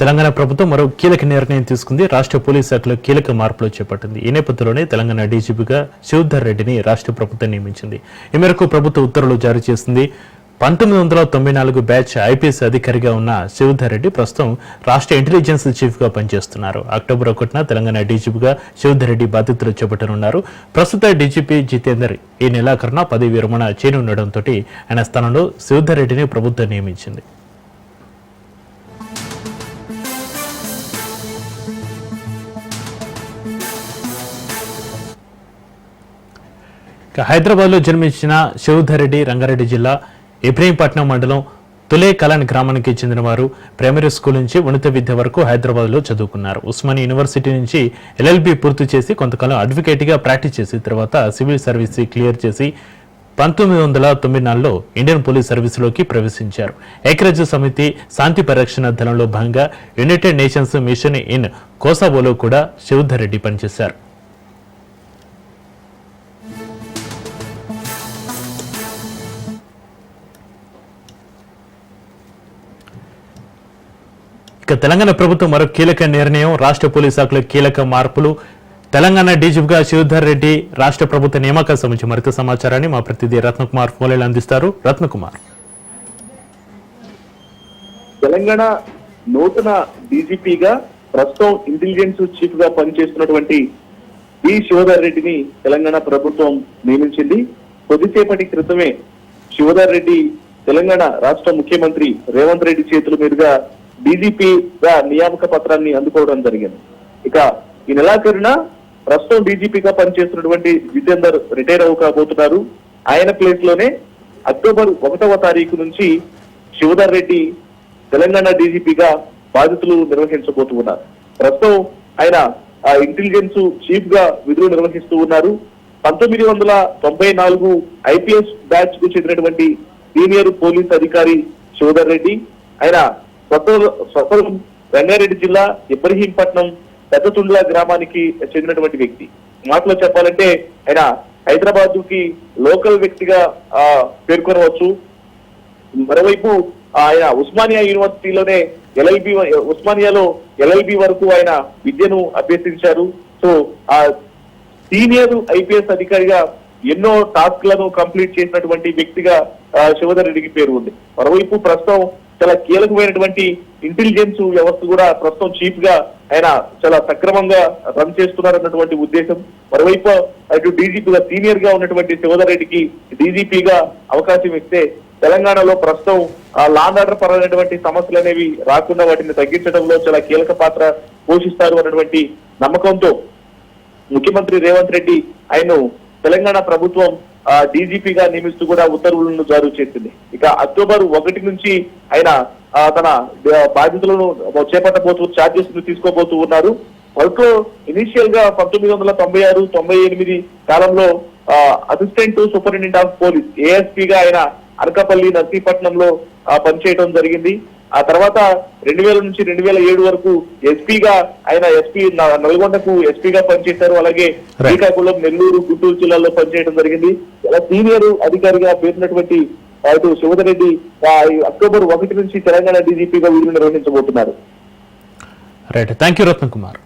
తెలంగాణ ప్రభుత్వం మరో కీలక నిర్ణయం తీసుకుంది. రాష్ట్ర పోలీస్ శాఖలో కీలక మార్పులు చేపట్టింది. ఈ నేపథ్యంలోనే తెలంగాణ డీజీపీగా శివధర్ రెడ్డిని రాష్ట్ర ప్రభుత్వం నియమించింది. ఈ మేరకు ప్రభుత్వ ఉత్తర్వులు జారీ చేసింది. పంతొమ్మిది వందల తొంభై నాలుగు బ్యాచ్ ఐపీఎస్ అధికారిగా ఉన్న శివధర్ రెడ్డి ప్రస్తుతం రాష్ట్ర ఇంటెలిజెన్స్ చీఫ్గా పనిచేస్తున్నారు. అక్టోబర్ ఒకటిన తెలంగాణ డీజీపీగా శివధర్ రెడ్డి బాధ్యతలు చేపట్టనున్నారు. ప్రస్తుత డీజీపీ జితేందర్ ఈ నెలాఖరున పదవి విరమణ చేయనుండటంతో ఆయన స్థానంలో శివధర్ రెడ్డిని ప్రభుత్వం నియమించింది. హైదరాబాద్లో జన్మించిన శివధరెడ్డి రంగారెడ్డి జిల్లా ఇబ్రహీంపట్నం మండలం తులే కలాన్ గ్రామానికి చెందిన వారు ప్రైమరీ స్కూల్ నుంచి ఉన్నత విద్య వరకు హైదరాబాద్లో చదువుకున్నారు. ఉస్మానియా యూనివర్సిటీ నుంచి ఎల్ఎల్బి పూర్తి చేసి కొంతకాలం అడ్వకేట్గా ప్రాక్టీస్ చేసి తర్వాత సివిల్ సర్వీస్ క్లియర్ చేసి పంతొమ్మిది వందల తొంభై నాలుగులో ఇండియన్ పోలీస్ సర్వీసులోకి ప్రవేశించారు. ఐక్యరాజ్య సమితి శాంతి పరిరక్షణ దళంలో భాగంగా యునైటెడ్ నేషన్స్ మిషన్ ఇన్ కోసాబోలో కూడా శివధర్ రెడ్డి పనిచేశారు. ఇక తెలంగాణ ప్రభుత్వం మరో కీలక నిర్ణయం రాష్ట్ర పోలీస్ శాఖలో కీలక మార్పులు. తెలంగాణ డీజీపీగా శివధర్ రెడ్డి రాష్ట్ర ప్రభుత్వ నియామకాల సంబంధించి మరింత సమాచారాన్ని మా ప్రతినిధి రత్నకుమార్ ఫోన్లైన్ అందిస్తారు. రత్నకుమార్. తెలంగాణ నూతన డీజీపీగా ప్రస్తుతం ఇంటెలిజెన్స్ చీఫ్గా పనిచేస్తున్నటువంటి బి శివధర్ రెడ్డిని తెలంగాణ ప్రభుత్వం నియమించింది. కొద్దిసేపటి క్రితమే శివధర్ రెడ్డి తెలంగాణ రాష్ట్ర ముఖ్యమంత్రి రేవంత్ రెడ్డి చేతుల మీదుగా డీజీపీగా నియామక పత్రాన్ని అందుకోవడం జరిగింది. ఇక ఈ నెలాఖరున ప్రస్తుతం డీజీపీగా పనిచేస్తున్నటువంటి జితేందర్ రిటైర్ అవ్వకపోతున్నారు. ఆయన ప్లేస్లోనే అక్టోబర్ ఒకటవ తారీఖు నుంచి శివధర్ రెడ్డి తెలంగాణ డీజీపీగా బాధ్యతలు నిర్వహించబోతూ ఉన్నారు ప్రస్తుతం ఆయన ఆ ఇంటెలిజెన్స్ చీఫ్గా విధులు నిర్వహిస్తూ ఉన్నారు. పంతొమ్మిది వందల తొంభై నాలుగు ఐపీఎస్ బ్యాచ్కు చెందినటువంటి సీనియర్ పోలీస్ అధికారి శివధర్ రెడ్డి ఆయన స్వత- రంగారెడ్డి జిల్లా ఇబ్రహీంపట్నం పెద్దతుండ్ల గ్రామానికి చెందినటువంటి వ్యక్తి. మాటలో చెప్పాలంటే ఆయన హైదరాబాద్కి లోకల్ వ్యక్తిగా ఆ, పేర్కొనవచ్చు. మరోవైపు ఆయన ఉస్మానియా యూనివర్సిటీలోనే ఎల్ఎల్బి ఉస్మానియాలో ఎల్ఎల్బి వరకు ఆయన విద్యను అభ్యసించారు సో ఆ సీనియర్ ఐపీఎస్ అధికారిగా ఎన్నో టాస్క్లను కంప్లీట్ చేసినటువంటి వ్యక్తిగా శివధర్ రెడ్డికి పేరు ఉంది. మరోవైపు ప్రస్తుతం చాలా కీలకమైనటువంటి ఇంటెలిజెన్స్ వ్యవస్థ కూడా ప్రస్తుతం చీఫ్గా ఆయన చాలా సక్రమంగా రన్ చేస్తున్నారన్నటువంటి ఉద్దేశం. మరోవైపు అటు డీజీపీగా సీనియర్గా ఉన్నటువంటి శివధర్ రెడ్డికి డీజీపీగా అవకాశం ఇస్తే తెలంగాణలో ప్రస్తుతం ఆ లాండ్ ఆర్డర్ పరమైనటువంటి సమస్యలు అనేవి రాకుండా వాటిని తగ్గించడంలో చాలా కీలక పాత్ర పోషిస్తారు అన్నటువంటి నమ్మకంతో ముఖ్యమంత్రి రేవంత్ రెడ్డి ఆయన్ను తెలంగాణ ప్రభుత్వం డీజీపీగా నియమిస్తూ కూడా ఉత్తర్వులను జారీ చేసింది. ఇక అక్టోబర్ ఒకటి నుంచి ఆయన తన బాధ్యతలను చేపట్టబోతూ ఛార్జెస్ తీసుకోబోతూ ఉన్నారు. మొదట్లో ఇనిషియల్గా పంతొమ్మిది వందల తొంభై ఆరు తొంభై ఎనిమిది కాలంలో assistant superintendent of police ASP గా ఆయన అనకాపల్లి నర్సీపట్నంలో పనిచేయడం జరిగింది. ఆ తర్వాత రెండు వేల నుంచి రెండు వేల ఏడు వరకు ఎస్పీగా ఆయన ఎస్పీ నల్గొండకు ఎస్పీగా పనిచేశారు. అలాగే. శ్రీకాకుళం నెల్లూరు గుంటూరు జిల్లాల్లో పనిచేయడం జరిగింది. ఇలా సీనియర్ అధికారిగా పేరున్నటువంటి ఆ, ఇటు శివధర్ రెడ్డి ఆ, ఈ అక్టోబర్ ఒకటి నుంచి తెలంగాణ డీజీపీగా విధులు నిర్వహించబోతున్నారు. Right thank you Ratnakumar